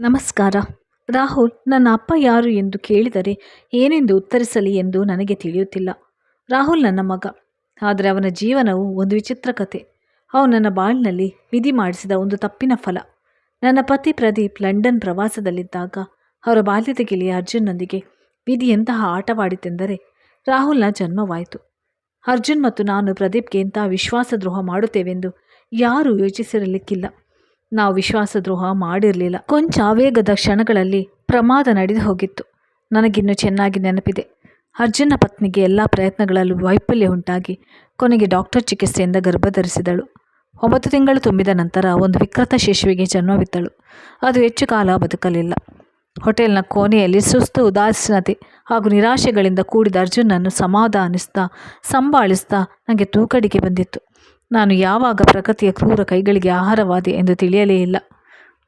ನಮಸ್ಕಾರ. ರಾಹುಲ್, ನನ್ನ ಅಪ್ಪ ಯಾರು ಎಂದು ಕೇಳಿದರೆ ಏನೆಂದು ಉತ್ತರಿಸಲಿ ಎಂದು ನನಗೆ ತಿಳಿಯುತ್ತಿಲ್ಲ. ರಾಹುಲ್ ನನ್ನ ಮಗ. ಆದರೆ ಅವನ ಜೀವನವು ಒಂದು ವಿಚಿತ್ರ ಕತೆ. ಅವನು ನನ್ನ ಬಾಳಿನಲ್ಲಿ ವಿಧಿ ಮಾಡಿಸಿದ ಒಂದು ತಪ್ಪಿನ ಫಲ. ನನ್ನ ಪತಿ ಪ್ರದೀಪ್ ಲಂಡನ್ ಪ್ರವಾಸದಲ್ಲಿದ್ದಾಗ ಅವರ ಬಾಲ್ಯದ ಗೆಳೆಯ ಅರ್ಜುನ್ನೊಂದಿಗೆ ವಿಧಿ ಎಂತಹ ಆಟವಾಡಿತೆಂದರೆ ರಾಹುಲ್ನ ಜನ್ಮವಾಯಿತು. ಅರ್ಜುನ್ ಮತ್ತು ನಾನು ಪ್ರದೀಪ್ಗೆ ಎಂತಹ ವಿಶ್ವಾಸದ್ರೋಹ ಮಾಡುತ್ತೇವೆಂದು ಯಾರೂ ಯೋಚಿಸಿರಲಿಕ್ಕಿಲ್ಲ. ನಾವು ವಿಶ್ವಾಸದ್ರೋಹ ಮಾಡಿರಲಿಲ್ಲ. ಕೊಂಚ ಆವೇಗದ ಕ್ಷಣಗಳಲ್ಲಿ ಪ್ರಮಾದ ನಡೆದು ಹೋಗಿತ್ತು. ನನಗಿನ್ನೂ ಚೆನ್ನಾಗಿ ನೆನಪಿದೆ. ಅರ್ಜುನ ಪತ್ನಿಗೆ ಎಲ್ಲ ಪ್ರಯತ್ನಗಳಲ್ಲೂ ವೈಫಲ್ಯ ಉಂಟಾಗಿ ಕೊನೆಗೆ ಡಾಕ್ಟರ್ ಚಿಕಿತ್ಸೆಯಿಂದ ಗರ್ಭಧರಿಸಿದಳು. ಒಂಬತ್ತು ತಿಂಗಳು ತುಂಬಿದ ನಂತರ ಒಂದು ವಿಕೃತ ಶಿಶುವಿಗೆ ಜನ್ಮವಿತ್ತಳು. ಅದು ಹೆಚ್ಚು ಕಾಲ ಬದುಕಲಿಲ್ಲ. ಹೋಟೆಲ್ನ ಕೋಣೆಯಲ್ಲಿ ಸುಸ್ತು, ಉದಾಸೀನತೆ ಹಾಗೂ ನಿರಾಶೆಗಳಿಂದ ಕೂಡಿದ ಅರ್ಜುನನ್ನು ಸಮಾಧಾನಿಸ್ತಾ, ಸಂಭಾಳಿಸ್ತಾ ನನಗೆ ತೂಕಡಿಗೆ ಬಂದಿತ್ತು. ನಾನು ಯಾವಾಗ ಪ್ರಕೃತಿಯ ಕ್ರೂರ ಕೈಗಳಿಗೆ ಆಹಾರವಾದೆ ಎಂದು ತಿಳಿಯಲೇ ಇಲ್ಲ.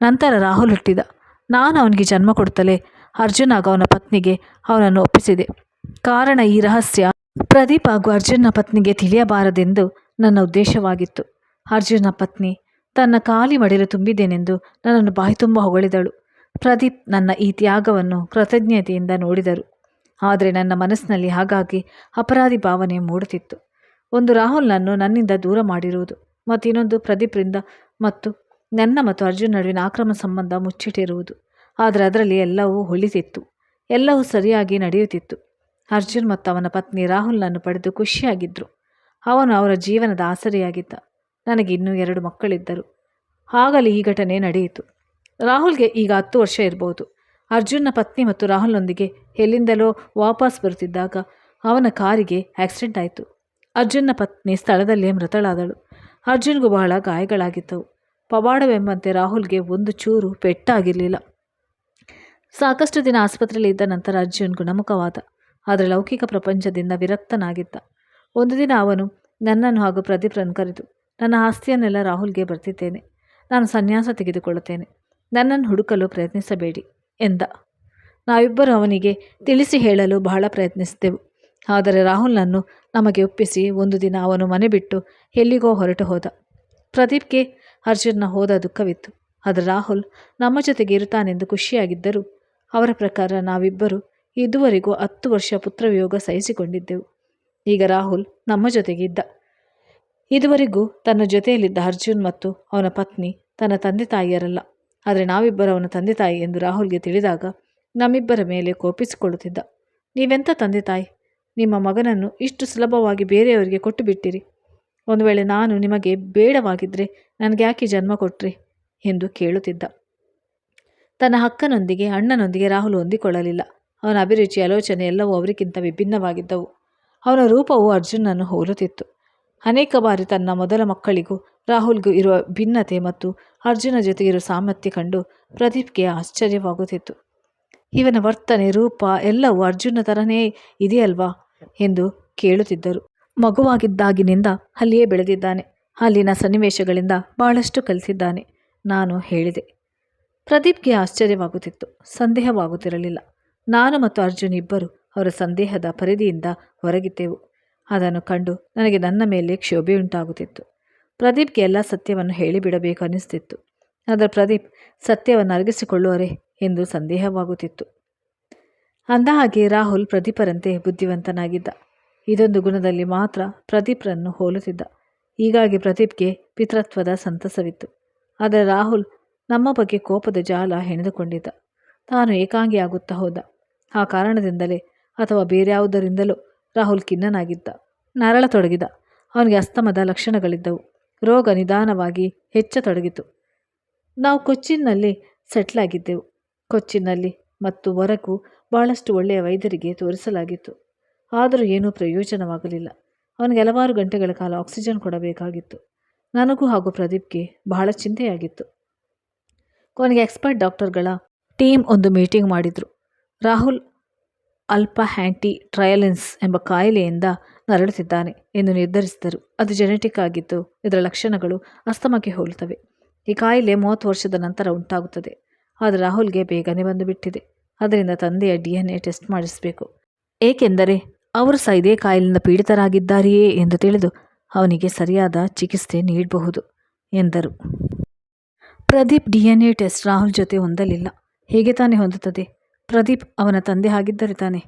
ನಂತರ ರಾಹುಲ್ ಹುಟ್ಟಿದ. ನಾನು ಅವನಿಗೆ ಜನ್ಮ ಕೊಡುತ್ತಲೇ ಅರ್ಜುನ್ ಅವನ ಪತ್ನಿಗೆ ಅವನನ್ನು ಒಪ್ಪಿಸಿದೆ. ಕಾರಣ ಈ ರಹಸ್ಯ. ಪ್ರದೀಪ್ ಹಾಗೂ ಅರ್ಜುನ್ನ ಪತ್ನಿಗೆ ತಿಳಿಯಬಾರದೆಂದು ನನ್ನ ಉದ್ದೇಶವಾಗಿತ್ತು. ಅರ್ಜುನ ಪತ್ನಿ ತನ್ನ ಖಾಲಿ ಮಡಿಲು ತುಂಬಿದ್ದೇನೆಂದು ನನ್ನನ್ನು ಬಾಯಿ ತುಂಬ ಹೊಗಳಿದಳು. ಪ್ರದೀಪ್ ನನ್ನ ಈ ತ್ಯಾಗವನ್ನು ಕೃತಜ್ಞತೆಯಿಂದ ನೋಡಿದರು. ಆದರೆ ನನ್ನ ಮನಸ್ಸಿನಲ್ಲಿ ಹಾಗಾಗಿ ಅಪರಾಧಿ ಭಾವನೆ ಮೂಡುತ್ತಿತ್ತು. ಒಂದು ರಾಹುಲ್ನನ್ನು ನನ್ನಿಂದ ದೂರ ಮಾಡಿರುವುದು ಮತ್ತು ಇನ್ನೊಂದು ಪ್ರದೀಪ್ರಿಂದ ಮತ್ತು ನನ್ನ ಮತ್ತು ಅರ್ಜುನ್ ನಡುವಿನ ಆಕ್ರಮ ಸಂಬಂಧ ಮುಚ್ಚಿಟ್ಟಿರುವುದು. ಆದರೆ ಅದರಲ್ಲಿ ಎಲ್ಲವೂ ಹೊಳಿತಿತ್ತು ಎಲ್ಲವೂ ಸರಿಯಾಗಿ ನಡೆಯುತ್ತಿತ್ತು. ಅರ್ಜುನ್ ಮತ್ತು ಅವನ ಪತ್ನಿ ರಾಹುಲ್ನನ್ನು ಪಡೆದು ಖುಷಿಯಾಗಿದ್ದರು ಅವನು ಅವರ ಜೀವನದ ಆಸರೆಯಾಗಿದ್ದ. ನನಗೆ ಇನ್ನೂ ಎರಡು ಮಕ್ಕಳಿದ್ದರು. ಆಗಲಿ ಈ ಘಟನೆ ನಡೆಯಿತು. ರಾಹುಲ್ಗೆ ಈಗ ಹತ್ತು ವರ್ಷ ಇರಬಹುದು ಅರ್ಜುನ್ನ ಪತ್ನಿ ಮತ್ತು ರಾಹುಲ್ನೊಂದಿಗೆ ಎಲ್ಲಿಂದಲೋ ವಾಪಸ್ ಬರುತ್ತಿದ್ದಾಗ ಅವನ ಕಾರಿಗೆ ಆಕ್ಸಿಡೆಂಟ್ ಆಯಿತು. ಅರ್ಜುನ್ನ ಪತ್ನಿ ಸ್ಥಳದಲ್ಲೇ ಮೃತಳಾದಳು. ಅರ್ಜುನ್ಗೂ ಬಹಳ ಗಾಯಗಳಾಗಿದ್ದವು. ಪವಾಡವೆಂಬಂತೆ ರಾಹುಲ್ಗೆ ಒಂದು ಚೂರು ಪೆಟ್ಟಾಗಿರಲಿಲ್ಲ. ಸಾಕಷ್ಟು ದಿನ ಆಸ್ಪತ್ರೆಯಲ್ಲಿ ಇದ್ದ ನಂತರ ಅರ್ಜುನ್ ಗುಣಮುಖವಾದ. ಆದರೆ ಲೌಕಿಕ ಪ್ರಪಂಚದಿಂದ ವಿರಕ್ತನಾಗಿದ್ದ. ಒಂದು ದಿನ ಅವನು, ನನ್ನನ್ನು ಹಾಗೂ ಪ್ರದೀಪ್ರನ್ನು ಕರೆದು ನನ್ನ ಆಸ್ತಿಯನ್ನೆಲ್ಲ ರಾಹುಲ್ಗೆ ಬರ್ತಿದ್ದೇನೆ ನಾನು ಸನ್ಯಾಸ ತೆಗೆದುಕೊಳ್ಳುತ್ತೇನೆ. ನನ್ನನ್ನು ಹುಡುಕಲು ಪ್ರಯತ್ನಿಸಬೇಡಿ ಎಂದ. ನಾವಿಬ್ಬರು ಅವನಿಗೆ ತಿಳಿಸಿ ಹೇಳಲು ಬಹಳ ಪ್ರಯತ್ನಿಸಿದೆವು ಆದರೆ ರಾಹುಲ್ನನ್ನು ನಮಗೆ ಒಪ್ಪಿಸಿ ಒಂದು ದಿನ ಅವನು ಮನೆ ಬಿಟ್ಟು ಎಲ್ಲಿಗೋ ಹೊರಟು ಹೋದ. ಪ್ರದೀಪ್ಗೆ ಅರ್ಜುನ್ನ ಹೋದ ದುಃಖವಿತ್ತು. ಆದರೆ ರಾಹುಲ್ ನಮ್ಮ ಜೊತೆಗೆ ಇರುತ್ತಾನೆಂದು ಖುಷಿಯಾಗಿದ್ದರು ಅವರ ಪ್ರಕಾರ ನಾವಿಬ್ಬರು ಇದುವರೆಗೂ ಹತ್ತು ವರ್ಷ ಪುತ್ರವಿಯೋಗ ಸಹಿಸಿಕೊಂಡಿದ್ದೆವು. ಈಗ ರಾಹುಲ್ ನಮ್ಮ ಜೊತೆಗಿದ್ದ ಇದುವರೆಗೂ ತನ್ನ ಜೊತೆಯಲ್ಲಿದ್ದ ಅರ್ಜುನ್ ಮತ್ತು ಅವನ ಪತ್ನಿ ತನ್ನ ತಂದೆ ತಾಯಿಯರಲ್ಲ. ಆದರೆ ನಾವಿಬ್ಬರು ಅವನ ತಂದೆ ತಾಯಿ ಎಂದು ರಾಹುಲ್ಗೆ ತಿಳಿದಾಗ ನಮ್ಮಿಬ್ಬರ ಮೇಲೆ ಕೋಪಿಸಿಕೊಳ್ಳುತ್ತಿದ್ದ. ನೀವೆಂಥ ತಂದೆ ತಾಯಿ? ನಿಮ್ಮ ಮಗನನ್ನು ಇಷ್ಟು ಸುಲಭವಾಗಿ ಬೇರೆಯವರಿಗೆ ಕೊಟ್ಟು ಬಿಟ್ಟಿರಿ ಒಂದು ವೇಳೆ ನಾನು ನಿಮಗೆ ಬೇಡವಾಗಿದ್ದರೆ ನನಗೆ ಯಾಕೆ ಜನ್ಮ ಕೊಟ್ಟ್ರಿ ಎಂದು ಕೇಳುತ್ತಿದ್ದ. ತನ್ನ ಅಕ್ಕನೊಂದಿಗೆ ಅಣ್ಣನೊಂದಿಗೆ ರಾಹುಲ್ ಹೊಂದಿಕೊಳ್ಳಲಿಲ್ಲ. ಅವನ ಅಭಿರುಚಿ, ಆಲೋಚನೆ ಎಲ್ಲವೂ ಅವರಿಗಿಂತ ವಿಭಿನ್ನವಾಗಿದ್ದವು. ಅವನ ರೂಪವು ಅರ್ಜುನನ್ನು ಹೋಲುತ್ತಿತ್ತು. ಅನೇಕ ಬಾರಿ ತನ್ನ ಮೊದಲ ಮಕ್ಕಳಿಗೂ ರಾಹುಲ್ಗೂ ಇರುವ ಭಿನ್ನತೆ ಮತ್ತು ಅರ್ಜುನ ಜೊತೆಗಿರುವ ಸಾಮರ್ಥ್ಯ ಕಂಡು ಪ್ರದೀಪ್ಗೆ ಆಶ್ಚರ್ಯವಾಗುತ್ತಿತ್ತು. ಇವನ ವರ್ತನೆ, ರೂಪ ಎಲ್ಲವೂ ಅರ್ಜುನ ಥರನೇ ಇದೆಯಲ್ವಾ? ಎಂದು ಕೇಳುತ್ತಿದ್ದರು. ಮಗುವಾಗಿದ್ದಾಗಿನಿಂದ ಅಲ್ಲಿಯೇ ಬೆಳೆದಿದ್ದಾನೆ. ಅಲ್ಲಿನ ಸನ್ನಿವೇಶಗಳಿಂದ ಬಹಳಷ್ಟು ಕಲಿತಿದ್ದಾನೆ. ನಾನು ಹೇಳಿದೆ. ಪ್ರದೀಪ್ಗೆ ಆಶ್ಚರ್ಯವಾಗುತ್ತಿತ್ತು. ಸಂದೇಹವಾಗುತ್ತಿರಲಿಲ್ಲ. ನಾನು ಮತ್ತು ಅರ್ಜುನ್ ಇಬ್ಬರು ಅವರ ಸಂದೇಹದ ಪರಿಧಿಯಿಂದ ಹೊರಗಿದ್ದೆವು. ಅದನ್ನು ಕಂಡು ನನಗೆ ನನ್ನ ಮೇಲೆ ಕ್ಷೋಭೆಯುಂಟಾಗುತ್ತಿತ್ತು ಪ್ರದೀಪ್ಗೆ ಎಲ್ಲ ಸತ್ಯವನ್ನು ಹೇಳಿಬಿಡಬೇಕು ಅನಿಸ್ತಿತ್ತು ಆದರೆ ಪ್ರದೀಪ್, ಸತ್ಯವನ್ನು ಅರಗಿಸಿಕೊಳ್ಳುವರೆ ಎಂದು ಸಂದೇಹವಾಗುತ್ತಿತ್ತು. ಅಂದಹಾಗೆ ರಾಹುಲ್ ಪ್ರದೀಪರಂತೆ ಬುದ್ಧಿವಂತನಾಗಿದ್ದ. ಇದೊಂದು ಗುಣದಲ್ಲಿ ಮಾತ್ರ ಪ್ರದೀಪ್ರನ್ನು ಹೋಲುತ್ತಿದ್ದ. ಹೀಗಾಗಿ ಪ್ರದೀಪ್ಗೆ ಪಿತೃತ್ವದ ಸಂತಸವಿತ್ತು. ಆದರೆ ರಾಹುಲ್ ನಮ್ಮ ಬಗ್ಗೆ ಕೋಪದ ಜಾಲ ಹೆಣೆದುಕೊಂಡಿದ್ದ. ತಾನು ಏಕಾಂಗಿಯಾಗುತ್ತಾ ಹೋದ. ಆ ಕಾರಣದಿಂದಲೇ ಅಥವಾ ಬೇರ್ಯಾವುದರಿಂದಲೋ ರಾಹುಲ್ ಖಿನ್ನನಾಗಿದ್ದ. ನರಳತೊಡಗಿದ. ಅವನಿಗೆ ಅಸ್ತಮದ ಲಕ್ಷಣಗಳಿದ್ದವು. ರೋಗ ನಿಧಾನವಾಗಿ ಹೆಚ್ಚತೊಡಗಿತು. ನಾವು ಕೊಚ್ಚಿನ್ನಲ್ಲಿ ಸೆಟ್ಲಾಗಿದ್ದೆವು. ಕೊಚ್ಚಿನಲ್ಲಿ ಮತ್ತು ಹೊರಗೂ ಬಹಳಷ್ಟು ಒಳ್ಳೆಯ ವೈದ್ಯರಿಗೆ ತೋರಿಸಲಾಗಿತ್ತು. ಆದರೂ ಏನೂ ಪ್ರಯೋಜನವಾಗಲಿಲ್ಲ. ಅವನಿಗೆ ಹಲವಾರು ಗಂಟೆಗಳ ಕಾಲ ಆಕ್ಸಿಜನ್ ಕೊಡಬೇಕಾಗಿತ್ತು. ನನಗೂ ಹಾಗೂ ಪ್ರದೀಪ್ಗೆ ಬಹಳ ಚಿಂತೆಯಾಗಿತ್ತು. ಕೊನೆಗೆ ಎಕ್ಸ್ಪರ್ಟ್ ಡಾಕ್ಟರ್ಗಳ ಟೀಮ್ ಒಂದು ಮೀಟಿಂಗ್ ಮಾಡಿದರು. ರಾಹುಲ್ ಅಲ್ಪ ಹ್ಯಾಂಟಿ ಟ್ರಯಲೆನ್ಸ್ ಎಂಬ ಕಾಯಿಲೆಯಿಂದ ನರಳುತ್ತಿದ್ದಾನೆ ಎಂದು ನಿರ್ಧರಿಸಿದರು. ಅದು ಜೆನೆಟಿಕ್ ಆಗಿದ್ದು ಇದರ ಲಕ್ಷಣಗಳು ಅಸ್ತಮಕ್ಕೆ ಹೋಲುತ್ತವೆ. ಈ ಕಾಯಿಲೆ ಮೂವತ್ತು ವರ್ಷದ ನಂತರ ಉಂಟಾಗುತ್ತದೆ. ಆದರೆ ರಾಹುಲ್ಗೆ ಬೇಗನೆ ಬಂದುಬಿಟ್ಟಿದೆ. ಅದರಿಂದ ತಂದೆಯ ಡಿ ಎನ್ ಎ ಟೆಸ್ಟ್ ಮಾಡಿಸಬೇಕು. ಏಕೆಂದರೆ ಅವರು ಸಹ ಇದೇ ಕಾಯಿಲೆಯಿಂದ ಪೀಡಿತರಾಗಿದ್ದಾರೆಯೇ ಎಂದು ತಿಳಿದು ಅವನಿಗೆ ಸರಿಯಾದ ಚಿಕಿತ್ಸೆ ನೀಡಬಹುದು ಎಂದರು. Pradeep D N A test Rahul ಜೊತೆ ಹೊಂದಲಿಲ್ಲ. ಹೇಗೆ ತಾನೇ ಹೊಂದುತ್ತದೆ? ಪ್ರದೀಪ್ ಅವನ ತಂದೆ ಆಗಿದ್ದರೆ ತಾನೆ?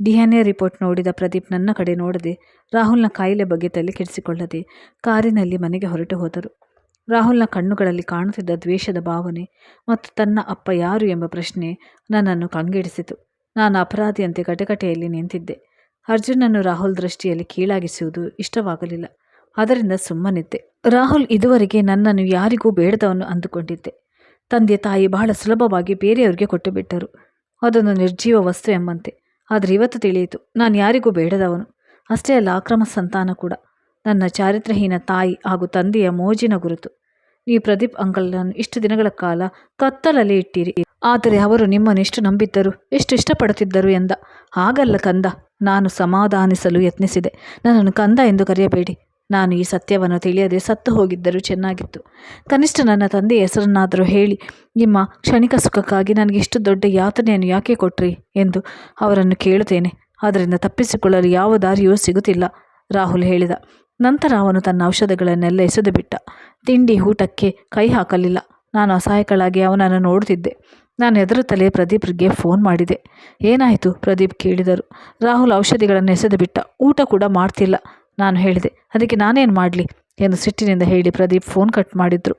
ಡಿ ಎನ್ ಎ ರಿಪೋರ್ಟ್ ನೋಡಿದ ಪ್ರದೀಪ್ ನನ್ನ ಕಡೆ ನೋಡದೆ ರಾಹುಲ್ನ ಕಾಯಿಲೆ ಬಗ್ಗೆ ತಲೆ ಕೆಡಿಸಿಕೊಳ್ಳದೆ ಕಾರಿನಲ್ಲಿ ಮನೆಗೆ ಹೊರಟು ಹೋದರು. ರಾಹುಲ್ನ ಕಣ್ಣುಗಳಲ್ಲಿ ಕಾಣುತ್ತಿದ್ದ ದ್ವೇಷದ ಭಾವನೆ ಮತ್ತು ತನ್ನ ಅಪ್ಪ ಯಾರು ಎಂಬ ಪ್ರಶ್ನೆ ನನ್ನನ್ನು ಕಂಗೆಡಿಸಿತು. ನಾನು ಅಪರಾಧಿಯಂತೆ ಕಟಕಟೆಯಲ್ಲಿ ನಿಂತಿದ್ದೆ. ಅರ್ಜುನನ್ನು ರಾಹುಲ್ ದೃಷ್ಟಿಯಲ್ಲಿ ಕೀಳಾಗಿಸುವುದು ಇಷ್ಟವಾಗಲಿಲ್ಲ. ಅದರಿಂದ ಸುಮ್ಮನಿದ್ದೆ. ರಾಹುಲ್ ಇದುವರೆಗೆ ನನ್ನನ್ನು ಯಾರಿಗೂ ಬೇಡದವನು ಅಂದುಕೊಂಡಿದ್ದೆ. ತಂದೆ ತಾಯಿ ಬಹಳ ಸುಲಭವಾಗಿ ಬೇರೆಯವರಿಗೆ ಕೊಟ್ಟು ಬಿಟ್ಟರು ಅದೊಂದು ನಿರ್ಜೀವ ವಸ್ತು ಎಂಬಂತೆ. ಆದರೆ ಇವತ್ತು ತಿಳಿಯಿತು, ನಾನು ಯಾರಿಗೂ ಬೇಡದವನು. ಅಷ್ಟೇ ಅಲ್ಲ, ಅಕ್ರಮ ಸಂತಾನ ಕೂಡ. ನನ್ನ ಚಾರಿತ್ರಹೀನ ತಾಯಿ ಹಾಗೂ ತಂದೆಯ ಮೋಜಿನ ಗುರುತು. ನೀವು ಪ್ರದೀಪ್ ಅಂಕಲ್ನನ್ನು ಇಷ್ಟು ದಿನಗಳ ಕಾಲ ಕತ್ತಲಲ್ಲಿ ಇಟ್ಟಿರಿ. ಆದರೆ ಅವರು ನಿಮ್ಮನ್ನು ಎಷ್ಟು ನಂಬಿದ್ದರು, ಎಷ್ಟು ಇಷ್ಟಪಡುತ್ತಿದ್ದರು ಎಂದ. ಹಾಗಲ್ಲ ಕಂದ, ನಾನು ಸಮಾಧಾನಿಸಲು ಯತ್ನಿಸಿದೆ. ನನ್ನನ್ನು ಕಂದ ಎಂದು ಕರೆಯಬೇಡಿ. ನಾನು ಈ ಸತ್ಯವನ್ನು ತಿಳಿಯದೆ ಸತ್ತು ಹೋಗಿದ್ದರೂ ಚೆನ್ನಾಗಿತ್ತು. ಕನಿಷ್ಠ ನನ್ನ ತಂದೆಯ ಹೆಸರನ್ನಾದರೂ ಹೇಳಿ, ನಿಮ್ಮ ಕ್ಷಣಿಕ ಸುಖಕ್ಕಾಗಿ ನನಗೆ ಇಷ್ಟು ದೊಡ್ಡ ಯಾತನೆಯನ್ನು ಯಾಕೆ ಕೊಟ್ರಿ ಎಂದು ಅವರನ್ನು ಕೇಳುತ್ತೇನೆ. ಅದರಿಂದ ತಪ್ಪಿಸಿಕೊಳ್ಳಲು ಯಾವ ದಾರಿಯೂ ಸಿಗುತ್ತಿಲ್ಲ, ರಾಹುಲ್ ಹೇಳಿದ. ನಂತರ ಅವನು ತನ್ನ ಔಷಧಗಳನ್ನೆಲ್ಲ ಎಸೆದು ಬಿಟ್ಟ ತಿಂಡಿ ಊಟಕ್ಕೆ ಕೈ ಹಾಕಲಿಲ್ಲ. ನಾನು ಅಸಹಾಯಕಳಾಗಿ ಅವನನ್ನು ನೋಡುತ್ತಿದ್ದೆ. ನಾನು ಹೆದರುತ್ತಲೇ ಪ್ರದೀಪ್ಗೆ ಫೋನ್ ಮಾಡಿದೆ. ಏನಾಯಿತು? ಪ್ರದೀಪ್ ಕೇಳಿದರು. ರಾಹುಲ್ ಔಷಧಿಗಳನ್ನು ಎಸೆದು ಬಿಟ್ಟ ಊಟ ಕೂಡ ಮಾಡ್ತಿಲ್ಲ, ನಾನು ಹೇಳಿದೆ. ಅದಕ್ಕೆ ನಾನೇನು ಮಾಡಲಿ? ಎಂದು ಸಿಟ್ಟಿನಿಂದ ಹೇಳಿ ಪ್ರದೀಪ್ ಫೋನ್ ಕಟ್ ಮಾಡಿದ್ರು.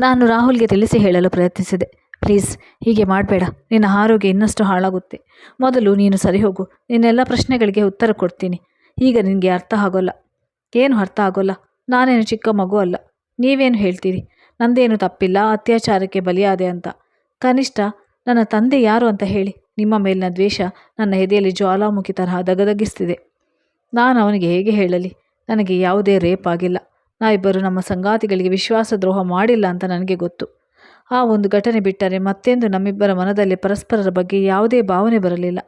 ನಾನು ರಾಹುಲ್ಗೆ ತಿಳಿಸಿ ಹೇಳಲು ಪ್ರಯತ್ನಿಸಿದೆ. ಪ್ಲೀಸ್, ಹೀಗೆ ಮಾಡಬೇಡ. ನಿನ್ನ ಆರೋಗ್ಯ ಇನ್ನಷ್ಟು ಹಾಳಾಗುತ್ತೆ. ಮೊದಲು ನೀನು ಸರಿ ಹೋಗು ನಿನ್ನೆಲ್ಲ ಪ್ರಶ್ನೆಗಳಿಗೆ ಉತ್ತರ ಕೊಡ್ತೀನಿ. ಈಗ ನಿನಗೆ ಅರ್ಥ ಆಗೋಲ್ಲ. ಏನು ಅರ್ಥ ಆಗೋಲ್ಲ? ನಾನೇನು ಚಿಕ್ಕ ಮಗು ಅಲ್ಲ. ನೀವೇನು ಹೇಳ್ತೀರಿ? ನಂದೇನು ತಪ್ಪಿಲ್ಲ, ಅತ್ಯಾಚಾರಕ್ಕೆ ಬಲಿಯಾದೆ ಅಂತ. ಕನಿಷ್ಠ ನನ್ನ ತಂದೆ ಯಾರು ಅಂತ ಹೇಳಿ, ನಿಮ್ಮ ಮೇಲಿನ ದ್ವೇಷ ನನ್ನ ಎದೆಯಲ್ಲಿ ಜ್ವಾಲಾಮುಖಿ ತರಹ ದಗದಗಿಸ್ತಿದೆ. ನಾನು ಅವನಿಗೆ ಹೇಗೆ ಹೇಳಲಿ? ನನಗೆ ಯಾವುದೇ ರೇಪ್ ಆಗಿಲ್ಲ. ನಾವಿಬ್ಬರು ನಮ್ಮ ಸಂಗಾತಿಗಳಿಗೆ ವಿಶ್ವಾಸ ದ್ರೋಹ ಮಾಡಿಲ್ಲ ಅಂತ ನನಗೆ ಗೊತ್ತು. ಆ ಒಂದು ಘಟನೆ ಬಿಟ್ಟರೆ ಮತ್ತೆಂದು ನಮ್ಮಿಬ್ಬರ ಮನದಲ್ಲಿ ಪರಸ್ಪರರ ಬಗ್ಗೆ ಯಾವುದೇ ಭಾವನೆ ಬರಲಿಲ್ಲ.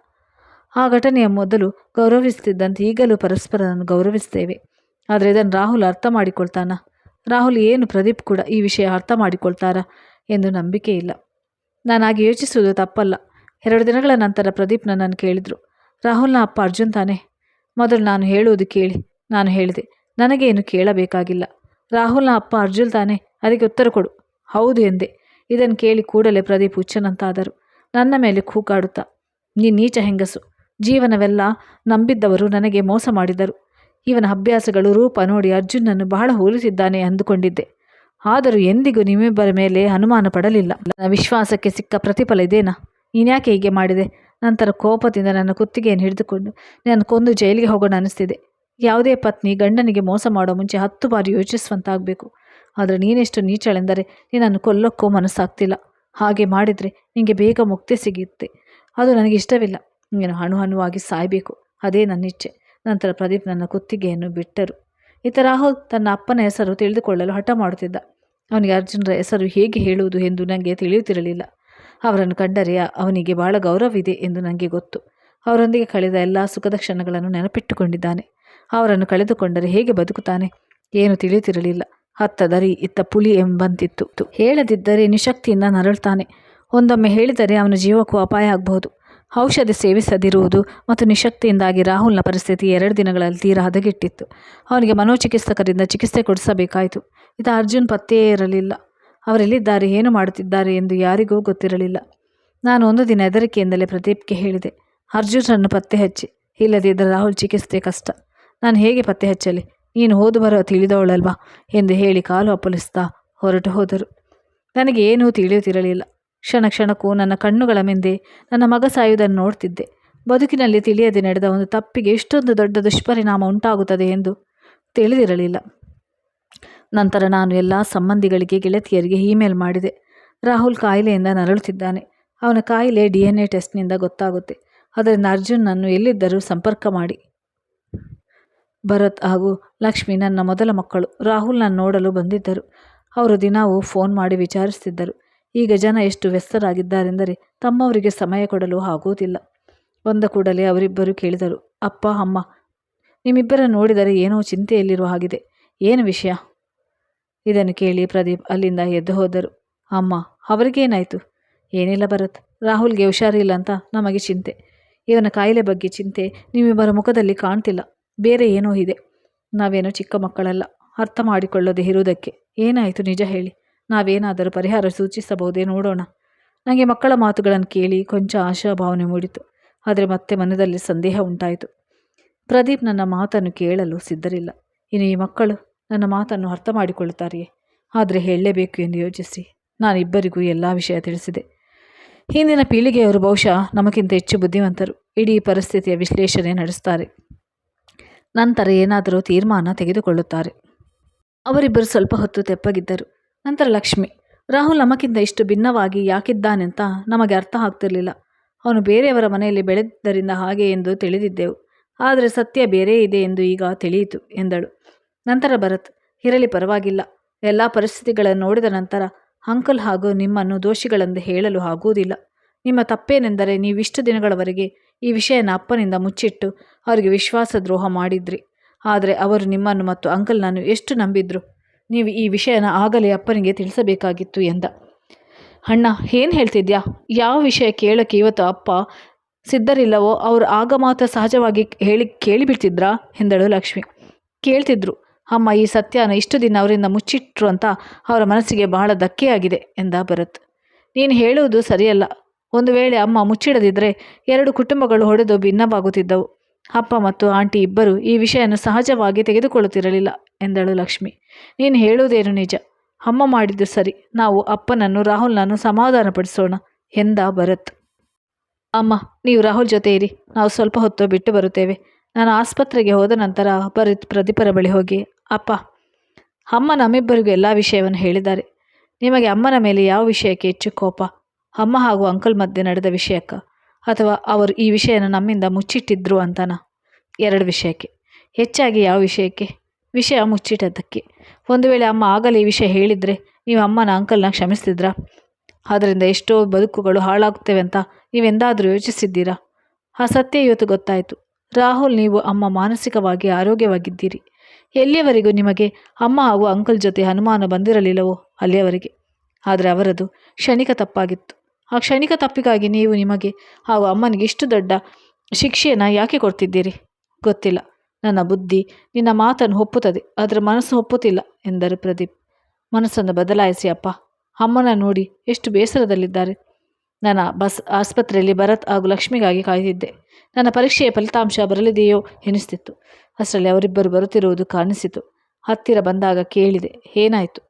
ಆ ಘಟನೆಯ ಮೊದಲು ಗೌರವಿಸುತ್ತಿದ್ದಂತೆ ಈಗಲೂ ಪರಸ್ಪರನನ್ನು ಗೌರವಿಸ್ತೇವೆ ಆದರೆ ಇದನ್ನು ರಾಹುಲ್ ಅರ್ಥ ಮಾಡಿಕೊಳ್ತಾನ? ರಾಹುಲ್ ಏನು ಪ್ರದೀಪ್ ಕೂಡ ಈ ವಿಷಯ ಅರ್ಥ ಮಾಡಿಕೊಳ್ತಾರಾ ಎಂದು ನಂಬಿಕೆ ಇಲ್ಲ. ನಾನಾಗಿ ಯೋಚಿಸುವುದು ತಪ್ಪಲ್ಲ. ಎರಡು ದಿನಗಳ ನಂತರ ಪ್ರದೀಪ್ ನನ್ನನ್ನು ಕೇಳಿದರು. ರಾಹುಲ್ನ ಅಪ್ಪ ಅರ್ಜುನ್ ತಾನೆ? ಮೊದಲು ನಾನು ಹೇಳುವುದು ಕೇಳಿ. ನಾನು ಹೇಳಿದೆ, ನನಗೇನು ಕೇಳಬೇಕಾಗಿಲ್ಲ. ರಾಹುಲ್ನ ಅಪ್ಪ ಅರ್ಜುನ್ ತಾನೆ? ಅದಕ್ಕೆ ಉತ್ತರ ಕೊಡು. ಹೌದು ಎಂದೆ. ಇದನ್ನು ಕೇಳಿ ಕೂಡಲೇ ಪ್ರದೀಪ್ ಹುಚ್ಚನಂತಾದರು. ನನ್ನ ಮೇಲೆ ಕೂಗಾಡುತ್ತಾ ನೀ ನೀಚ ಹೆಂಗಸು ಜೀವನವೆಲ್ಲ ನಂಬಿದ್ದವರು ನನಗೆ ಮೋಸ ಮಾಡಿದರು. ಇವನ ಅಭ್ಯಾಸಗಳು ರೂಪ ನೋಡಿ ಅರ್ಜುನನ್ನು ಬಹಳ ಹೋಲಿಸಿದ್ದಾನೆ ಅಂದುಕೊಂಡಿದ್ದೆ. ಆದರೂ ಎಂದಿಗೂ ನಿಮ್ಮಿಬ್ಬರ ಮೇಲೆ ಅನುಮಾನ ಪಡಲಿಲ್ಲ. ನನ್ನ ವಿಶ್ವಾಸಕ್ಕೆ ಸಿಕ್ಕ ಪ್ರತಿಫಲ ಇದೇನಾ? ನೀನ್ಯಾಕೆ ಹೀಗೆ ಮಾಡಿದೆ? ನಂತರ ಕೋಪದಿಂದ ನನ್ನ ಕುತ್ತಿಗೆಯನ್ನು ಹಿಡಿದುಕೊಂಡು, ನಾನು ಕೊಂದು ಜೈಲಿಗೆ ಹೋಗೋಣ ಅನಿಸ್ತಿದೆ ಯಾವುದೇ ಪತ್ನಿ ಗಂಡನಿಗೆ ಮೋಸ ಮಾಡೋ ಮುಂಚೆ ಹತ್ತು ಬಾರಿ ಯೋಚಿಸುವಂತಾಗಬೇಕು. ಆದರೆ ನೀನೆಷ್ಟು ನೀಚಳೆಂದರೆ ನಿನ್ನನ್ನು ಕೊಲ್ಲೋಕ್ಕೂ ಮನಸ್ಸಾಗ್ತಿಲ್ಲ. ಹಾಗೆ ಮಾಡಿದರೆ ನಿನಗೆ ಬೇಗ ಮುಕ್ತಿ ಸಿಗುತ್ತೆ. ಅದು ನನಗೆ ನೀನು ಹಣು ಹಣುವಾಗಿ ಸಾಯಬೇಕು. ಅದೇ ನನ್ನ ಇಚ್ಛೆ. ನಂತರ ಪ್ರದೀಪ್ ನನ್ನ ಕುತ್ತಿಗೆಯನ್ನು ಬಿಟ್ಟರು. ಈತ ರಾಹುಲ್ ತನ್ನ ಅಪ್ಪನ ಹೆಸರು ತಿಳಿದುಕೊಳ್ಳಲು ಹಠ ಮಾಡುತ್ತಿದ್ದ. ಅವನಿಗೆ ಅರ್ಜುನರ ಹೆಸರು ಹೇಗೆ ಹೇಳುವುದು ಎಂದು ನನಗೆ ತಿಳಿಯುತ್ತಿರಲಿಲ್ಲ. ಅವರನ್ನು ಕಂಡರೆ ಅವನಿಗೆ ಬಹಳ ಗೌರವವಿದೆ ಎಂದು ನನಗೆ ಗೊತ್ತು. ಅವರೊಂದಿಗೆ ಕಳೆದ ಎಲ್ಲ ಸುಖದ ಕ್ಷಣಗಳನ್ನು ನೆನಪಿಟ್ಟುಕೊಂಡಿದ್ದಾನೆ. ಅವರನ್ನು ಕಳೆದುಕೊಂಡರೆ ಹೇಗೆ ಬದುಕುತ್ತಾನೆ ಏನು ತಿಳಿಯುತ್ತಿರಲಿಲ್ಲ. ಹತ್ತ ದರಿ ಇತ್ತ ಪುಲಿ ಎಂಬಂತಿತ್ತು. ಹೇಳದಿದ್ದರೆ ನಿಶಕ್ತಿಯಿಂದ ನರಳುತ್ತಾನೆ ಒಂದೊಮ್ಮೆ ಹೇಳಿದರೆ ಅವನ ಜೀವಕ್ಕೂ ಅಪಾಯ ಆಗಬಹುದು. ಔಷಧಿ ಸೇವಿಸದಿರುವುದು ಮತ್ತು ನಿಶಕ್ತಿಯಿಂದಾಗಿ ರಾಹುಲ್ನ ಪರಿಸ್ಥಿತಿ ಎರಡು ದಿನಗಳಲ್ಲಿ ತೀರಾ ಹದಗೆಟ್ಟಿತ್ತು. ಅವನಿಗೆ ಮನೋಚಿಕಿತ್ಸಕರಿಂದ ಚಿಕಿತ್ಸೆ ಕೊಡಿಸಬೇಕಾಯಿತು. ಇದು ಅರ್ಜುನ್ ಪತ್ತೆಯೇ ಇರಲಿಲ್ಲ. ಅವರೆಲ್ಲಿದ್ದಾರೆ, ಏನು ಮಾಡುತ್ತಿದ್ದಾರೆ ಎಂದು ಯಾರಿಗೂ ಗೊತ್ತಿರಲಿಲ್ಲ. ನಾನು ಒಂದು ದಿನ ಹೆದರಿಕೆಯಿಂದಲೇ ಪ್ರದೀಪ್ಗೆ ಹೇಳಿದೆ ಅರ್ಜುನರನ್ನು ಪತ್ತೆ ಹಚ್ಚಿ ಇಲ್ಲದಿದ್ದರೆ ರಾಹುಲ್ ಚಿಕಿತ್ಸೆ ಕಷ್ಟ. ನಾನು ಹೇಗೆ ಪತ್ತೆ ಹಚ್ಚಲಿ? ನೀನು ಓದು ಬರೋ ತಿಳಿದವಳಲ್ವಾ? ಎಂದು ಹೇಳಿ ಕಾಲು ಅಪ್ಪಲಿಸ್ತಾ ಹೊರಟು ಹೋದರು. ನನಗೆ ಏನೂ ತಿಳಿಯುತ್ತಿರಲಿಲ್ಲ. ಕ್ಷಣ ಕ್ಷಣಕ್ಕೂ ನನ್ನ ಕಣ್ಣುಗಳ ಮುಂದೆ ನನ್ನ ಮಗ ಸಾಯುವುದನ್ನು ನೋಡ್ತಿದ್ದೆ. ಬದುಕಿನಲ್ಲಿ ತಿಳಿಯದೆ ನಡೆದ ಒಂದು ತಪ್ಪಿಗೆ ಇಷ್ಟೊಂದು ದೊಡ್ಡ ದುಷ್ಪರಿಣಾಮ ಉಂಟಾಗುತ್ತದೆ ಎಂದು ತಿಳಿದಿರಲಿಲ್ಲ. ನಂತರ ನಾನು ಎಲ್ಲ ಸಂಬಂಧಿಗಳಿಗೆ, ಗೆಳತಿಯರಿಗೆ ಇಮೇಲ್ ಮಾಡಿದೆ. ರಾಹುಲ್ ಕಾಯಿಲೆಯಿಂದ ನರಳುತ್ತಿದ್ದಾನೆ. ಅವನ ಕಾಯಿಲೆ ಡಿ ಎನ್ ಎ ಟೆಸ್ಟ್ನಿಂದ ಗೊತ್ತಾಗುತ್ತೆ. ಅದರಿಂದ ಅರ್ಜುನನ್ನು ಎಲ್ಲಿದ್ದರೂ ಸಂಪರ್ಕ ಮಾಡಿ. ಭರತ್ ಹಾಗೂ ಲಕ್ಷ್ಮಿ ನನ್ನ ಮೊದಲ ಮಕ್ಕಳು. ರಾಹುಲ್ನನ್ನು ನೋಡಲು ಬಂದಿದ್ದರು. ಅವರು ದಿನವೂ ಫೋನ್ ಮಾಡಿ ವಿಚಾರಿಸ್ತಿದ್ದರು. ಈಗ ಜನ ಎಷ್ಟು ವ್ಯಸ್ತರಾಗಿದ್ದಾರೆಂದರೆ ತಮ್ಮವರಿಗೆ ಸಮಯ ಕೊಡಲು ಆಗುವುದಿಲ್ಲ. ಬಂದ ಕೂಡಲೇ ಅವರಿಬ್ಬರು ಕೇಳಿದರು, ಅಪ್ಪ, ಅಮ್ಮ ನಿಮ್ಮಿಬ್ಬರ ನೋಡಿದರೆ ಏನೋ ಚಿಂತೆಯಲ್ಲಿರುವ ಹಾಗಿದೆ. ಏನು ವಿಷಯ? ಇದನ್ನು ಕೇಳಿ ಪ್ರದೀಪ್ ಅಲ್ಲಿಂದ ಎದ್ದು ಹೋದರು. ಅಮ್ಮ, ಅವರಿಗೇನಾಯಿತು? ಏನಿಲ್ಲ ಭರತ್, ರಾಹುಲ್ಗೆ ಹುಷಾರಿಲ್ಲ ಅಂತ ನಮಗೆ ಚಿಂತೆ. ಇವನ ಕಾಯಿಲೆ ಬಗ್ಗೆ ಚಿಂತೆ ನಿಮ್ಮಿಬ್ಬರ ಮುಖದಲ್ಲಿ ಕಾಣ್ತಿಲ್ಲ. ಬೇರೆ ಏನೋ ಇದೆ. ನಾವೇನೋ ಚಿಕ್ಕ ಮಕ್ಕಳಲ್ಲ, ಅರ್ಥ ಮಾಡಿಕೊಳ್ಳದೆ ಇರುವುದಕ್ಕೆ. ಏನಾಯಿತು ನಿಜ ಹೇಳಿ. ನಾವೇನಾದರೂ ಪರಿಹಾರ ಸೂಚಿಸಬಹುದೇ ನೋಡೋಣ. ನನಗೆ ಮಕ್ಕಳ ಮಾತುಗಳನ್ನು ಕೇಳಿ ಕೊಂಚ ಆಶಾಭಾವನೆ ಮೂಡಿತು. ಆದರೆ ಮತ್ತೆ ಮನದಲ್ಲಿ ಸಂದೇಹ ಉಂಟಾಯಿತು. ಪ್ರದೀಪ್ ನನ್ನ ಮಾತನ್ನು ಕೇಳಲು ಸಿದ್ಧರಿಲ್ಲ. ಇನ್ನು ಈ ಮಕ್ಕಳು ನನ್ನ ಮಾತನ್ನು ಅರ್ಥ ಮಾಡಿಕೊಳ್ಳುತ್ತಾರೆಯೇ ಆದರೆ ಹೇಳಲೇಬೇಕು ಎಂದು ಯೋಚಿಸಿ. ನಾನಿಬ್ಬರಿಗೂ ಎಲ್ಲ ವಿಷಯ ತಿಳಿಸಿದೆ. ಹಿಂದಿನ ಪೀಳಿಗೆಯವರು ಬಹುಶಃ ನಮಗಿಂತ ಹೆಚ್ಚು ಬುದ್ಧಿವಂತರು. ಇಡೀ ಪರಿಸ್ಥಿತಿಯ ವಿಶ್ಲೇಷಣೆ ನಡೆಸ್ತಾರೆ ನಂತರ ಏನಾದರೂ ತೀರ್ಮಾನ ತೆಗೆದುಕೊಳ್ಳುತ್ತಾರೆ. ಅವರಿಬ್ಬರು ಸ್ವಲ್ಪ ಹೊತ್ತು ತೆಪ್ಪಗಿದ್ದರು. ನಂತರ ಲಕ್ಷ್ಮಿ, ರಾಹುಲ್ ನಮಕ್ಕಿಂತ ಇಷ್ಟು ಭಿನ್ನವಾಗಿ ಯಾಕಿದ್ದಾನೆಂತ ನಮಗೆ ಅರ್ಥ ಆಗ್ತಿರಲಿಲ್ಲ. ಅವನು ಬೇರೆಯವರ ಮನೆಯಲ್ಲಿ ಬೆಳೆದಿದ್ದರಿಂದ ಹಾಗೆ ಎಂದು ತಿಳಿದಿದ್ದೆವು. ಆದರೆ ಸತ್ಯ ಬೇರೆ ಇದೆ ಎಂದು ಈಗ ತಿಳಿಯಿತು, ಎಂದಳು. ನಂತರ ಭರತ್, ಇರಲಿ, ಪರವಾಗಿಲ್ಲ. ಎಲ್ಲ ಪರಿಸ್ಥಿತಿಗಳನ್ನು ನೋಡಿದ ನಂತರ ಅಂಕಲ್ ಹಾಗೂ ನಿಮ್ಮನ್ನು ದೋಷಿಗಳೆಂದು ಹೇಳಲು ಆಗುವುದಿಲ್ಲ. ನಿಮ್ಮ ತಪ್ಪೇನೆಂದರೆ ನೀವಿಷ್ಟು ದಿನಗಳವರೆಗೆ ಈ ವಿಷಯನ ಅಪ್ಪನಿಂದ ಮುಚ್ಚಿಟ್ಟು ಅವರಿಗೆ ವಿಶ್ವಾಸ ದ್ರೋಹ ಮಾಡಿದ್ರಿ. ಆದರೆ ಅವರು ನಿಮ್ಮನ್ನು ಮತ್ತು ಅಂಕಲ್ನನ್ನು ಎಷ್ಟು ನಂಬಿದ್ರು ನೀವು ಈ ವಿಷಯನ ಆಗಲೇ ಅಪ್ಪನಿಗೆ ತಿಳಿಸಬೇಕಾಗಿತ್ತು ಎಂದ. ಅಣ್ಣ, ಏನು ಹೇಳ್ತಿದ್ಯಾ? ಯಾವ ವಿಷಯ ಕೇಳೋಕ್ಕೆ ಇವತ್ತು ಅಪ್ಪ ಸಿದ್ಧರಿಲ್ಲವೋ, ಅವರು ಆಗ ಮಾತ್ರ ಸಹಜವಾಗಿ ಹೇಳಿ ಕೇಳಿಬಿಡ್ತಿದ್ರಾ? ಎಂದಳು ಲಕ್ಷ್ಮಿ. ಕೇಳ್ತಿದ್ರು. ಅಮ್ಮ, ಈ ಸತ್ಯನ ಇಷ್ಟು ದಿನ ಅವರಿಂದ ಮುಚ್ಚಿಟ್ರು ಅಂತ ಅವರ ಮನಸ್ಸಿಗೆ ಬಹಳ ಧಕ್ಕೆಯಾಗಿದೆ ಎಂದ ಭರತ್. ನೀನು ಹೇಳುವುದು ಸರಿಯಲ್ಲ. ಒಂದು ವೇಳೆ ಅಮ್ಮ ಮುಚ್ಚಿಡದಿದ್ದರೆ ಎರಡು ಕುಟುಂಬಗಳು ಹೊಡೆದು ಭಿನ್ನವಾಗುತ್ತಿದ್ದವು. ಅಪ್ಪ ಮತ್ತು ಆಂಟಿ ಇಬ್ಬರು ಈ ವಿಷಯವನ್ನು ಸಹಜವಾಗಿ ತೆಗೆದುಕೊಳ್ಳುತ್ತಿರಲಿಲ್ಲ, ಎಂದಳು ಲಕ್ಷ್ಮಿ. ನೀನು ಹೇಳುವುದೇನು ನಿಜ? ಅಮ್ಮ ಮಾಡಿದ್ದು ಸರಿ. ನಾವು ಅಪ್ಪನನ್ನು ರಾಹುಲ್ನನ್ನು ಸಮಾಧಾನಪಡಿಸೋಣ, ಎಂದ ಭರತ್. ಅಮ್ಮ, ನೀವು ರಾಹುಲ್ ಜೊತೆ ಇರಿ. ನಾವು ಸ್ವಲ್ಪ ಹೊತ್ತು ಬಿಟ್ಟು ಬರುತ್ತೇವೆ. ನಾನು ಆಸ್ಪತ್ರೆಗೆ ಹೋದ ನಂತರ ಭರತ್ ಪ್ರದೀಪರ ಬಳಿ ಹೋಗಿ, ಅಪ್ಪ, ಅಮ್ಮ ನಮ್ಮಿಬ್ಬರಿಗೂ ಎಲ್ಲ ವಿಷಯವನ್ನು ಹೇಳಿದ್ದಾರೆ. ನಿಮಗೆ ಅಮ್ಮನ ಮೇಲೆ ಯಾವ ವಿಷಯಕ್ಕೆ ಹೆಚ್ಚು ಕೋಪ? ಅಮ್ಮ ಹಾಗೂ ಅಂಕಲ್ ಮಧ್ಯೆ ನಡೆದ ವಿಷಯಕ್ಕ? ಅಥವಾ ಅವರು ಈ ವಿಷಯನ ನಮ್ಮಿಂದ ಮುಚ್ಚಿಟ್ಟಿದ್ರು ಅಂತನಾ? ಎರಡು ವಿಷಯಕ್ಕೆ. ಹೆಚ್ಚಾಗಿ ಯಾವ ವಿಷಯಕ್ಕೆ? ವಿಷಯ ಮುಚ್ಚಿಟ್ಟದ್ದಕ್ಕೆ. ಒಂದು ವೇಳೆ ಅಮ್ಮ ಆಗಲೇ ಈ ವಿಷಯ ಹೇಳಿದರೆ ನೀವು ಅಮ್ಮನ ಅಂಕಲ್ನ ಕ್ಷಮಿಸ್ತಿದ್ರಾ? ಆದ್ದರಿಂದ ಎಷ್ಟೋ ಬದುಕುಗಳು ಹಾಳಾಗುತ್ತವೆ ಅಂತ ನೀವೆಂದಾದರೂ ಯೋಚಿಸಿದ್ದೀರಾ? ಆ ಸತ್ಯ ಇವತ್ತು ಗೊತ್ತಾಯಿತು. ರಾಹುಲ್, ನೀವು ಅಮ್ಮ ಮಾನಸಿಕವಾಗಿ ಆರೋಗ್ಯವಾಗಿದ್ದೀರಿ. ಎಲ್ಲಿಯವರೆಗೂ ನಿಮಗೆ ಅಮ್ಮ ಹಾಗೂ ಅಂಕಲ್ ಜೊತೆ ಅನುಮಾನ ಬಂದಿರಲಿಲ್ಲವೋ? ಅಲ್ಲಿಯವರೆಗೆ. ಆದರೆ ಅವರದು ಕ್ಷಣಿಕ ತಪ್ಪಾಗಿತ್ತು. ಆ ಕ್ಷಣಿಕ ತಪ್ಪಿಗಾಗಿ ನೀವು ನಿಮಗೆ ಹಾಗೂ ಅಮ್ಮನಿಗೆ ಇಷ್ಟು ದೊಡ್ಡ ಶಿಕ್ಷೆಯನ್ನು ಯಾಕೆ ಕೊಡ್ತಿದ್ದೀರಿ? ಗೊತ್ತಿಲ್ಲ. ನನ್ನ ಬುದ್ಧಿ ನಿನ್ನ ಮಾತನ್ನು ಒಪ್ಪುತ್ತದೆ, ಆದರೆ ಮನಸ್ಸು ಒಪ್ಪುತ್ತಿಲ್ಲ, ಎಂದರು ಪ್ರದೀಪ್. ಮನಸ್ಸನ್ನು ಬದಲಾಯಿಸಿ ಅಪ್ಪ. ಅಮ್ಮನ ನೋಡಿ ಎಷ್ಟು ಬೇಸರದಲ್ಲಿದ್ದಾರೆ. ನಾನು ಬಸ್ ಆಸ್ಪತ್ರೆಯಲ್ಲಿ ಭರತ್ ಹಾಗೂ ಲಕ್ಷ್ಮಿಗಾಗಿ ಕಾಯ್ದಿದ್ದೆ. ನನ್ನ ಪರೀಕ್ಷೆಯ ಫಲಿತಾಂಶ ಬರಲಿದೆಯೋ ಎನಿಸ್ತಿತ್ತು. ಅಷ್ಟರಲ್ಲಿ ಅವರಿಬ್ಬರು ಬರುತ್ತಿರುವುದು ಕಾಣಿಸಿತು. ಹತ್ತಿರ ಬಂದಾಗ ಕೇಳಿದೆ, ಏನಾಯಿತು?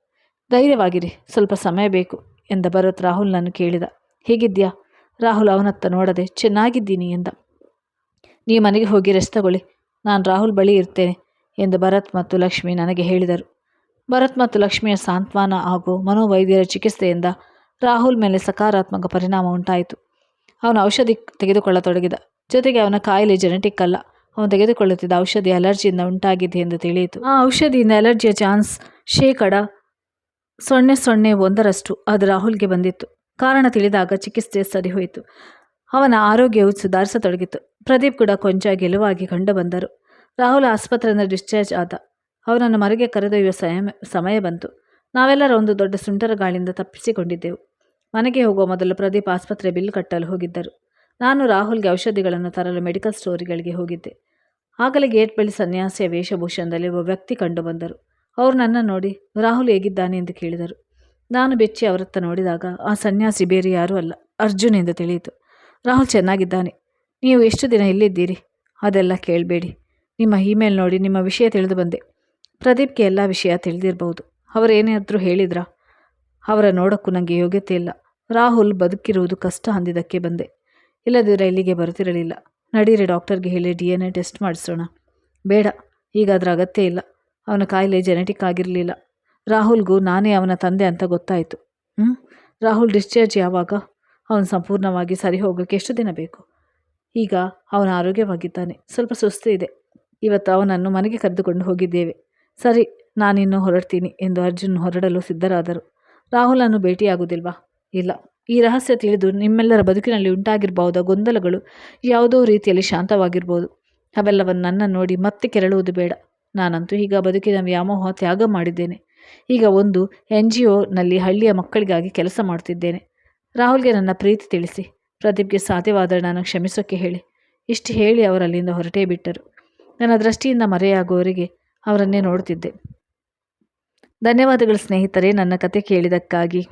ಧೈರ್ಯವಾಗಿರಿ, ಸ್ವಲ್ಪ ಸಮಯ ಬೇಕು, ಎಂದ ಭರತ್ ರಾಹುಲ್ನನ್ನು ಕೇಳಿದ. ಹೇಗಿದ್ಯಾ ರಾಹುಲ್ ಅವನತ್ತ ನೋಡದೆ, ಚೆನ್ನಾಗಿದ್ದೀನಿ ಎಂದ. ನೀ ಮನೆಗೆ ಹೋಗಿ ರೆಸ್ಟ್ ತಗೊಳ್ಳಿ. ನಾನು ರಾಹುಲ್ ಬಳಿ ಇರ್ತೇನೆ ಎಂದು ಭರತ್ ಮತ್ತು ಲಕ್ಷ್ಮಿ ನನಗೆ ಹೇಳಿದರು. ಭರತ್ ಮತ್ತು ಲಕ್ಷ್ಮಿಯ ಸಾಂತ್ವನ ಹಾಗೂ ಮನೋವೈದ್ಯರ ಚಿಕಿತ್ಸೆಯಿಂದ ರಾಹುಲ್ ಮೇಲೆ ಸಕಾರಾತ್ಮಕ ಪರಿಣಾಮ ಉಂಟಾಯಿತು. ಅವನು ಔಷಧಿ ತೆಗೆದುಕೊಳ್ಳತೊಡಗಿದ. ಜೊತೆಗೆ ಅವನ ಕಾಯಿಲೆ ಜೆನೆಟಿಕ್ ಅಲ್ಲ. ಅವನು ತೆಗೆದುಕೊಳ್ಳುತ್ತಿದ್ದ ಔಷಧಿ ಅಲರ್ಜಿಯಿಂದ ಉಂಟಾಗಿದೆ ಎಂದು ತಿಳಿಯಿತು. ಆ ಔಷಧಿಯಿಂದ ಅಲರ್ಜಿಯ ಚಾನ್ಸ್ ಶೇಕಡ ಸೊನ್ನೆ ಸೊನ್ನೆ ಒಂದರಷ್ಟು ಅದು ರಾಹುಲ್ಗೆ ಬಂದಿತ್ತು. ಕಾರಣ ತಿಳಿದಾಗ ಚಿಕಿತ್ಸೆ ಸರಿಹೋಯಿತು ಅವನ ಆರೋಗ್ಯವು ಸುಧಾರಿಸತೊಡಗಿತು. ಪ್ರದೀಪ್ ಕೂಡ ಕೊಂಚ ಗೆಲುವಾಗಿ ಕಂಡುಬಂದರು ರಾಹುಲ್ ಆಸ್ಪತ್ರೆಯಿಂದ ಡಿಸ್ಚಾರ್ಜ್ ಆದ. ಅವನನ್ನು ಮರೆಗೆ ಕರೆದೊಯ್ಯುವ ಸಮಯ ಸಮಯ ಬಂತು. ನಾವೆಲ್ಲರ ಒಂದು ದೊಡ್ಡ ಸುಂಟರ ಗಾಳಿಯಿಂದ ತಪ್ಪಿಸಿಕೊಂಡಿದ್ದೆವು. ಮನೆಗೆ ಹೋಗುವ ಮೊದಲು ಪ್ರದೀಪ್ ಆಸ್ಪತ್ರೆ ಬಿಲ್ ಕಟ್ಟಲು ಹೋಗಿದ್ದರು. ನಾನು ರಾಹುಲ್ಗೆ ಔಷಧಿಗಳನ್ನು ತರಲು ಮೆಡಿಕಲ್ ಸ್ಟೋರಿಗಳಿಗೆ ಹೋಗಿದ್ದೆ. ಆಗಲೇ ಗೇಟ್ ಬಳಿ ಸನ್ಯಾಸಿಯ ವೇಷಭೂಷಣದಲ್ಲಿ ಒಬ್ಬ ವ್ಯಕ್ತಿ ಕಂಡುಬಂದರು ಅವರು ನನ್ನ ನೋಡಿ, ರಾಹುಲ್ ಹೇಗಿದ್ದಾನೆ? ಎಂದು ಕೇಳಿದರು. ನಾನು ಬೆಚ್ಚಿ ಅವರತ್ತ ನೋಡಿದಾಗ ಆ ಸನ್ಯಾಸಿ ಬೇರೆ ಯಾರೂ ಅಲ್ಲ. ಅರ್ಜುನ್ ಎಂದು ತಿಳಿಯಿತು. ರಾಹುಲ್ ಚೆನ್ನಾಗಿದ್ದಾನೆ. ನೀವು ಎಷ್ಟು ದಿನ ಇಲ್ಲಿದ್ದೀರಿ? ಅದೆಲ್ಲ ಕೇಳಬೇಡಿ. ನಿಮ್ಮ ಇಮೇಲ್ ನೋಡಿ ನಿಮ್ಮ ವಿಷಯ ತಿಳಿದು ಬಂದೆ. ಪ್ರದೀಪ್ಗೆ ಎಲ್ಲ ವಿಷಯ ತಿಳಿದಿರಬಹುದು ಅವರೇನಾದರೂ ಹೇಳಿದ್ರಾ? ಅವರ ನೋಡೋಕ್ಕೂ ನನಗೆ ಯೋಗ್ಯತೆ ಇಲ್ಲ. ರಾಹುಲ್ ಬದುಕಿರುವುದು ಕಷ್ಟ ಅಂದಿದ್ದಕ್ಕೆ ಬಂದೆ. ಇಲ್ಲದಿದ್ದರೆ ಇಲ್ಲಿಗೆ ಬರುತ್ತಿರಲಿಲ್ಲ ನಡೀರಿ ಡಾಕ್ಟರ್ಗೆ ಹೇಳಿ ಡಿ ಎನ್ ಎ ಟೆಸ್ಟ್ ಮಾಡಿಸೋಣ. ಬೇಡ. ಈಗ ಅದರ ಅಗತ್ಯ ಇಲ್ಲ. ಅವನ ಕಾಯಿಲೆ ಜೆನೆಟಿಕ್ ಆಗಿರಲಿಲ್ಲ. ರಾಹುಲ್ಗೂ ನಾನೇ ಅವನ ತಂದೆ ಅಂತ ಗೊತ್ತಾಯಿತು. ಹ್ಞೂ ರಾಹುಲ್ ಡಿಸ್ಚಾರ್ಜ್ ಯಾವಾಗ? ಅವನು ಸಂಪೂರ್ಣವಾಗಿ ಸರಿ ಹೋಗೋಕ್ಕೆ ಎಷ್ಟು ದಿನ ಬೇಕು? ಈಗ ಅವನ ಆರೋಗ್ಯವಾಗಿದ್ದಾನೆ. ಸ್ವಲ್ಪ ಸುಸ್ತು ಇದೆ. ಇವತ್ತು ಅವನನ್ನು ಮನೆಗೆ ಕರೆದುಕೊಂಡು ಹೋಗಿದ್ದೇವೆ. ಸರಿ, ನಾನಿನ್ನು ಹೊರಡ್ತೀನಿ ಎಂದು ಅರ್ಜುನ್ ಹೊರಡಲು ಸಿದ್ಧರಾದರು. ರಾಹುಲನ್ನು ಭೇಟಿಯಾಗುವುದಿಲ್ವಾ? ಇಲ್ಲ. ಈ ರಹಸ್ಯ ತಿಳಿದು ನಿಮ್ಮೆಲ್ಲರ ಬದುಕಿನಲ್ಲಿ ಉಂಟಾಗಿರಬಹುದ ಗೊಂದಲಗಳು ಯಾವುದೋ ರೀತಿಯಲ್ಲಿ ಶಾಂತವಾಗಿರ್ಬೋದು. ಅವೆಲ್ಲವನ್ನು ನನ್ನನ್ನು ನೋಡಿ ಮತ್ತೆ ಕೆರಳುವುದು ಬೇಡ. ನಾನಂತೂ ಈಗ ಬದುಕಿನ ವ್ಯಾಮೋಹ ತ್ಯಾಗ ಮಾಡಿದ್ದೇನೆ. ಈಗ ಒಂದು ಎನ್ ಜಿ ಒನಲ್ಲಿ ಹಳ್ಳಿಯ ಮಕ್ಕಳಿಗಾಗಿ ಕೆಲಸ ಮಾಡುತ್ತಿದ್ದೇನೆ. ರಾಹುಲ್ಗೆ ನನ್ನ ಪ್ರೀತಿ ತಿಳಿಸಿ. ಪ್ರದೀಪ್ಗೆ ಸಾಧ್ಯವಾದರೆ ನಾನು ಕ್ಷಮಿಸೋಕ್ಕೆ ಹೇಳಿ. ಇಷ್ಟು ಹೇಳಿ ಅವರಲ್ಲಿಂದ ಹೊರಟೇ ಬಿಟ್ಟರು. ನನ್ನ ದೃಷ್ಟಿಯಿಂದ ಮರೆಯಾಗುವವರಿಗೆ ಅವರನ್ನೇ ನೋಡುತ್ತಿದ್ದೆ. ಧನ್ಯವಾದಗಳು ಸ್ನೇಹಿತರೆ, ನನ್ನ ಕತೆ ಕೇಳಿದ್ದಕ್ಕಾಗಿ.